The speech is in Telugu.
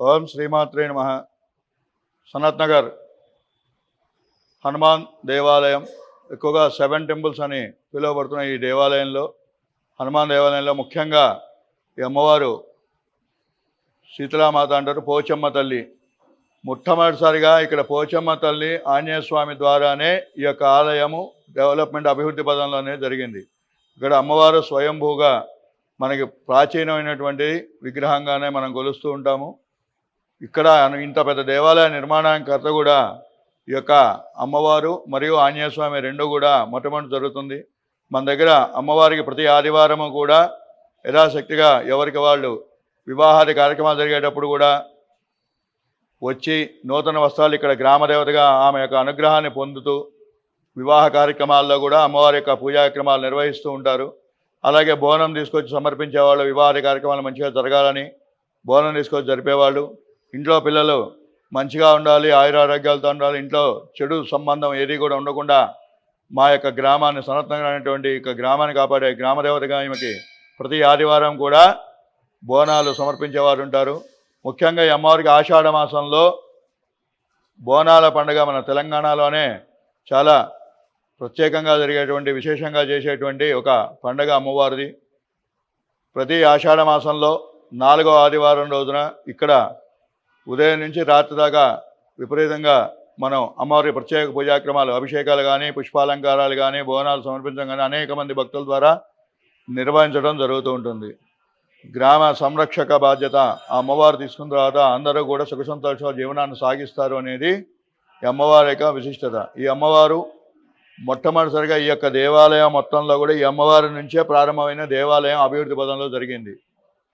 ఓం శ్రీమాత్రే నమ. సనత్ నగర్ హనుమాన్ దేవాలయం. ఎక్కువగా సెవెన్ టెంపుల్స్ అని పిలువబడుతున్న ఈ దేవాలయంలో. హనుమాన్ దేవాలయంలో ముఖ్యంగా ఈ అమ్మవారు శీతలామాత అంటారు పోచమ్మ తల్లి. మొట్టమొదటిసారిగా ఇక్కడ పోచమ్మ తల్లి ఆంజనేయ స్వామి ద్వారానే ఈ యొక్క ఆలయము డెవలప్మెంట్ అభివృద్ధి పదంలోనే జరిగింది. ఇక్కడ అమ్మవారు స్వయంభూగా మనకి ప్రాచీనమైనటువంటి విగ్రహంగానే మనం కొలుస్తూ ఉంటాము. ఇక్కడ ఇంత పెద్ద దేవాలయ నిర్మాణకర్త కూడా ఈ యొక్క అమ్మవారు మరియు ఆంజనేయ స్వామి రెండు కూడా మొట్టమొదటి జరుగుతుంది. మన దగ్గర అమ్మవారికి ప్రతి ఆదివారము కూడా యథాశక్తిగా ఎవరికి వాళ్ళు వివాహాది కార్యక్రమాలు జరిగేటప్పుడు కూడా వచ్చి నూతన వస్త్రాలు ఇక్కడ గ్రామదేవతగా ఆమె యొక్క అనుగ్రహాన్ని పొందుతూ వివాహ కార్యక్రమాల్లో కూడా అమ్మవారి యొక్క పూజా కార్యక్రమాలు నిర్వహిస్తూ ఉంటారు. అలాగే బోనం తీసుకొచ్చి సమర్పించేవాళ్ళు వివాహాది కార్యక్రమాలు మంచిగా జరగాలని బోనం తీసుకొచ్చి జరిపేవాళ్ళు. ఇంట్లో పిల్లలు మంచిగా ఉండాలి ఆయురారోగ్యాలతో ఉండాలి ఇంట్లో చెడు సంబంధం ఏది కూడా ఉండకుండా మా యొక్క గ్రామాన్ని సనత్నంగా అనేటువంటి యొక్క గ్రామాన్ని కాపాడే గ్రామదేవతగా ఈమెకి ప్రతి ఆదివారం కూడా బోనాలు సమర్పించేవారు ఉంటారు. ముఖ్యంగా ఈ అమ్మవారికి ఆషాఢ మాసంలో బోనాల పండుగ మన తెలంగాణలోనే చాలా ప్రత్యేకంగా జరిగేటువంటి విశేషంగా చేసేటువంటి ఒక పండగ అమ్మవారిది. ప్రతి ఆషాఢ మాసంలో నాలుగో ఆదివారం రోజున ఇక్కడ ఉదయం నుంచి రాత్రి దాకా విపరీతంగా మనం అమ్మవారి ప్రత్యేక పూజాక్రమాలు అభిషేకాలు కానీ పుష్పాలంకారాలు కానీ బోనాలు సమర్పించడం కానీ అనేక మంది భక్తుల ద్వారా నిర్వహించడం జరుగుతూ ఉంటుంది. గ్రామ సంరక్షక బాధ్యత ఆ అమ్మవారు తీసుకున్న తర్వాత అందరూ కూడా సుఖ సంతోషాల జీవనాన్ని సాగిస్తారు అనేది ఈ అమ్మవారి యొక్క విశిష్టత. ఈ అమ్మవారు మొట్టమొదటిసారిగా ఈ యొక్క దేవాలయం మొత్తంలో కూడా ఈ అమ్మవారి నుంచే ప్రారంభమైన దేవాలయం అభివృద్ధి పదంలో జరిగింది.